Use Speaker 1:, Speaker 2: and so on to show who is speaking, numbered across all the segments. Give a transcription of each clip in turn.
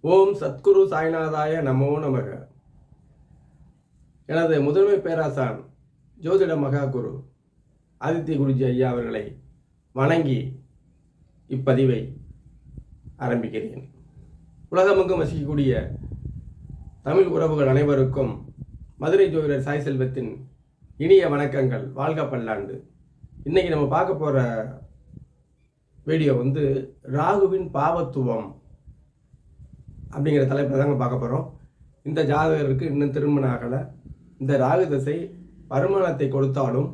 Speaker 1: ஓம் சத்குரு சாய்நாதாய நமோ நமக. எனது முதன்மை பேராசான் ஜோதிட மகா குரு ஆதித்ய குருஜி ஐயா அவர்களை வணங்கி இப்பதிவை ஆரம்பிக்கிறேன். உலகமெங்கும் வசிக்கக்கூடிய தமிழ் உறவுகள் அனைவருக்கும் மதுரை ஜோதிடர் சாய் செல்வத்தின் இனிய வணக்கங்கள். வாழ்க பல்லாண்டு. இன்னைக்கு நம்ம பார்க்க போகிற வீடியோ வந்து ராகுவின் பாவத்துவம். அப்படிங்கிற தலைப்பில் தாங்க பார்க்க போகிறோம் இந்த ஜாதகருக்கு இன்னும் திருமணம் ஆகலை. இந்த ராகு தசை வருமானத்தை கொடுத்தாலும்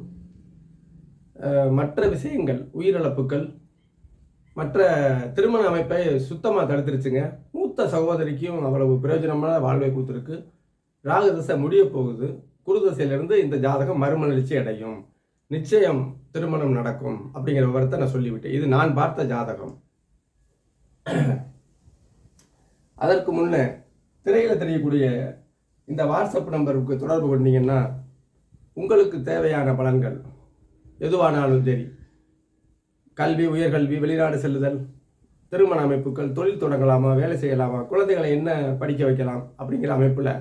Speaker 1: மற்ற விஷயங்கள் உயிரிழப்புகள் மற்ற திருமண அமைப்பை சுத்தமாக தடுத்துருச்சுங்க. மூத்த சகோதரிக்கும் அவ்வளவு பிரயோஜனமான வாழ்வை கொடுத்துருக்கு. ராகு தசை முடிய போகுது. குரு தசையிலிருந்து இந்த ஜாதகம் மறுமலர்ச்சி அடையும். நிச்சயம் திருமணம் நடக்கும் அப்படிங்கிற விவரத்தை நான் சொல்லிவிட்டேன். இது நான் பார்த்த ஜாதகம். அதற்கு முன்னே திரையில் தெரியக்கூடிய இந்த வாட்ஸ்அப் நம்பருக்கு தொடர்பு கொண்டீங்கன்னா உங்களுக்கு தேவையான பலன்கள் எதுவானாலும் சரி கல்வி உயர்கல்வி வெளிநாடு செல்லுதல் திருமண அமைப்புகள் தொழில் தொடங்கலாமா வேலை செய்யலாமா குழந்தைகளை என்ன படிக்க வைக்கலாம் அப்படிங்கிற அமைப்பில்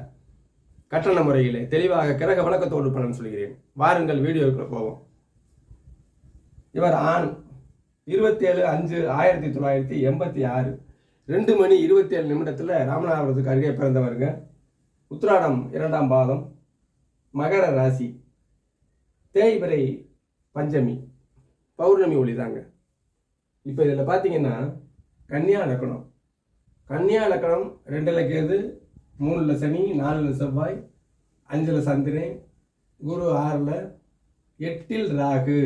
Speaker 1: கட்டண முறையிலே தெளிவாக கிரக வழக்கத்தோடு பலன் சொல்கிறேன். வாருங்கள் வீடியோக்குள்ள போவோம். இவர் ஆண் இருபத்தேழு அஞ்சு ஆயிரத்தி தொள்ளாயிரத்தி எண்பத்தி ஆறு. ரெண்டு மணி இருபத்தி ஏழு நிமிடத்தில் ராமநாதபுரத்துக்கு அருகே பிறந்தவருங்க. உத்ராடம் இரண்டாம் பாதம் மகர ராசி தேய்பிரை பஞ்சமி பௌர்ணமி ஒளி தாங்க. இப்போ இதில் பார்த்தீங்கன்னா கன்னியா லக்கணம். கன்னியா லக்கணம் ரெண்டில் கேது மூணில் சனி நாலில் செவ்வாய் அஞ்சில் சந்திரன் குரு ஆறில் எட்டில் ராகு.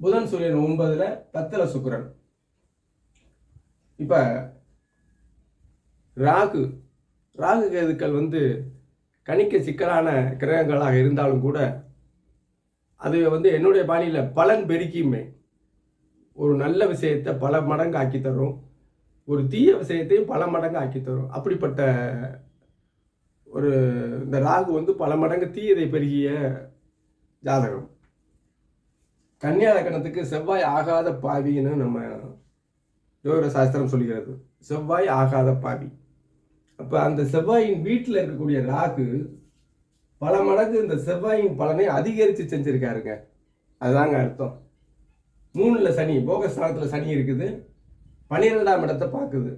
Speaker 1: புதன் சூரியன் ஒன்பதில் பத்துல சுக்கரன். இப்போ ராகு ராகு கேதுக்கள் வந்து கணிக்க சிக்கலான கிரகங்களாக இருந்தாலும் கூட அது வந்து என்னுடைய பாணியில் பலன் பெருக்கியுமே. ஒரு நல்ல விஷயத்தை பல மடங்கு ஆக்கி தரும். ஒரு தீய விஷயத்தையும் பல மடங்கு ஆக்கி தரும். அப்படிப்பட்ட ஒரு இந்த ராகு வந்து பல மடங்கு தீயதை பெருகிய ஜாதகம். கன்னியா லக்கணத்துக்கு செவ்வாய் ஆகாத பாவின்னு நம்ம ஜோதிட சாஸ்திரம் சொல்கிறது செவ்வாய் ஆகாத பாவி. அப்போ அந்த செவ்வாயின் வீட்டில் இருக்கக்கூடிய ராகு பல மடங்கு இந்த செவ்வாயின் பலனை அதிகரித்து செஞ்சுருக்காருங்க. அதுதாங்க அர்த்தம். மூணில் சனி போகஸ்தானத்தில் சனி இருக்குது பன்னிரெண்டாம் இடத்தை பார்க்குது.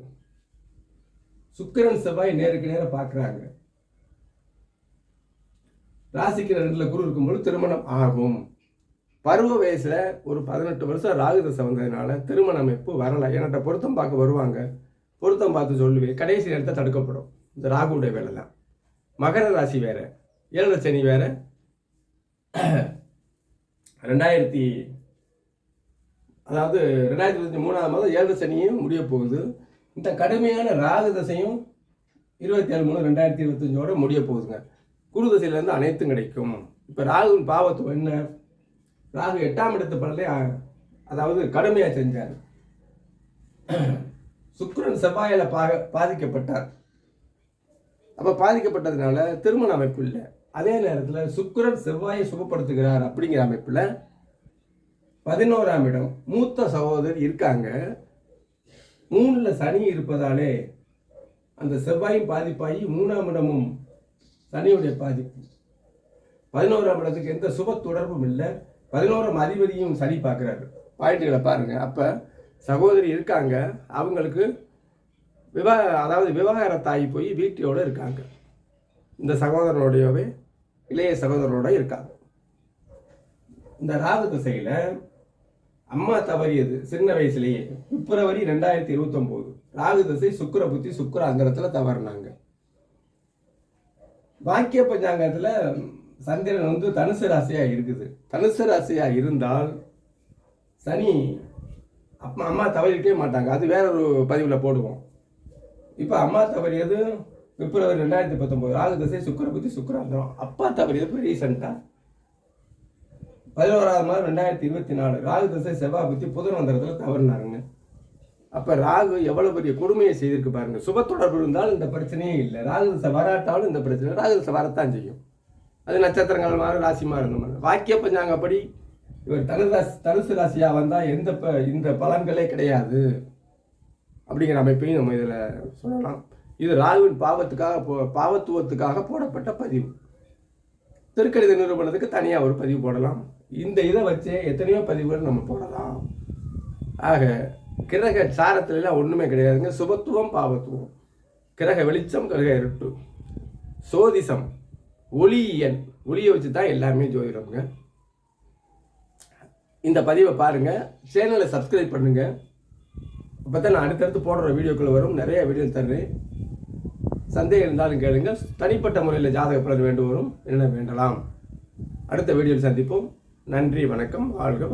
Speaker 1: சுக்கிரன் செவ்வாய் நேருக்கு நேரம் பார்க்குறாங்க. ராசிக்கு ரெண்டில் குரு இருக்கும்போது திருமணம் ஆகும். பருவ வயசில் ஒரு பதினெட்டு வருஷம் ராகு தசை வந்ததுனால திருமண அமைப்பு வரலை. ஏன்னாட்ட பொருத்தம் பார்க்க வருவாங்க. பொருத்தம் பார்த்து சொல்லுவேன் கடைசி நேரத்தை தடுக்கப்படும். இந்த ராகுடைய வேலைலாம் மகர ராசி வேற. ஏழரை சனி வேற. ரெண்டாயிரத்தி அதாவது ரெண்டாயிரத்தி இருபத்தி மூணாவது மாதம் ஏழரை சனியும் முடிய போகுது. இந்த கடுமையான ராகு தசையும் இருபத்தி ஏழு மூணு ரெண்டாயிரத்தி இருபத்தஞ்சோட முடிய போகுதுங்க. குரு தசையிலேருந்து அனைத்தும் கிடைக்கும். இப்போ ராகுவின் பாவத்துவம் என்ன? ராகு எட்டாம் இடத்து பலனை அதாவது கடுமையாக செஞ்சார். சுக்ரன் செவ்வாயில் பா பாதிக்கப்பட்டார். அப்போ பாதிக்கப்பட்டதுனால திருமண அமைப்பு இல்லை. அதே நேரத்தில் சுக்கரன் செவ்வாயை சுகப்படுத்துகிறார் அப்படிங்கிற அமைப்பில் பதினோராம் இடம் மூத்த சகோதரர் இருக்காங்க. மூணில் சனி இருப்பதாலே அந்த செவ்வாயும் பாதிப்பாகி மூணாம் இடமும் சனியுடைய பாதிப்பு. பதினோராம் இடத்துக்கு எந்த சுப தொடர்பும் இல்லை. பதினோரம் அதிபதியும் சரி பார்க்குறாரு. பாயிண்ட்டுகளை பாருங்கள் அப்போ சகோதரி இருக்காங்க. அவங்களுக்கு விவா அதாவது விவாகரத்தாகி போய் வீட்டோட இருக்காங்க. இந்த சகோதரனுடையவே இளைய சகோதரனோட இருக்காங்க. இந்த ராகு திசையில் அம்மா தவறியது சின்ன வயசுலேயே. பிப்ரவரி ரெண்டாயிரத்தி இருபத்தொம்போது. ராகு திசை சுக்கர புத்தி சுக்கர அந்தரத்தில் தவறினாங்க. வாக்கிய பஞ்சாங்கத்தில் சந்திரன் வந்து தனுசு ராசியாக இருக்குது. தனுசு ராசியாக இருந்தால் சனி அப்பா அம்மா தவறிட்டே மாட்டாங்க. அது வேற ஒரு பதிவில் போடுவோம். இப்போ அம்மா தவறியது பிப்ரவரி ரெண்டாயிரத்தி பத்தொம்போது ராகு திசை சுக்கிர புத்தி சுக்கராந்திரம் அப்பா தவறியது இப்போ ரீசெண்டாக பதினோராவது மாதம் ரெண்டாயிரத்தி இருபத்தி நாலு. ராகு திசை செவ்வாய் புத்தி புதன் மந்திரத்தில் தவறினாருங்க. அப்போ ராகு எவ்வளோ பெரிய கொடுமையை செய்திருக்கு பாருங்க. சுப தொடர்பு இருந்தாலும் இந்த பிரச்சனையே இல்லை. ராகு திசை வராட்டாலும் இந்த பிரச்சனை. ராகு திசை வரத்தான் செய்யும். அது நட்சத்திரங்கள் மாறும் ராசி மாதிரி இருந்த மாதிரி வாக்கிய பஞ்சாங்கப்படி இவர் தனுராசி தனுசு ராசியாக வந்தால் எந்த ப இந்த பலன்களே கிடையாது. அப்படிங்கிற அமைப்பையும் நம்ம இதில் சொல்லலாம். இது ராகுவின் பாவத்துக்காக போ பாவத்துவத்துக்காக போடப்பட்ட பதிவு. திருக்கணித நிறுவனத்துக்கு தனியாக ஒரு பதிவு போடலாம். இந்த இதை வச்சே எத்தனையோ பதிவுகள் நம்ம போடலாம். ஆக கிரக சாரத்துலலாம் ஒன்றுமே கிடையாதுங்க. சுபத்துவம் பாவத்துவம். கிரக வெளிச்சம் கிரக இருட்டு. சோதிசம். ஒளியியல் ஒளியை வச்சு தான் எல்லாமே ஜோதிடம்ங்க இந்த பதிவை பாருங்கள் சேனலை சப்ஸ்கிரைப் பண்ணுங்கள் அப்போ தான் நான் அடுத்தடுத்து போடுற வீடியோக்கள் வரும். நிறைய வீடியோ தர்றேன். சந்தேகம் இருந்தாலும் கேளுங்க. தனிப்பட்ட முறையில் ஜாதக பலன் வேண்டு வரும் என்ன வேண்டலாம். அடுத்த வீடியோவில் சந்திப்போம். நன்றி வணக்கம். வாழ்க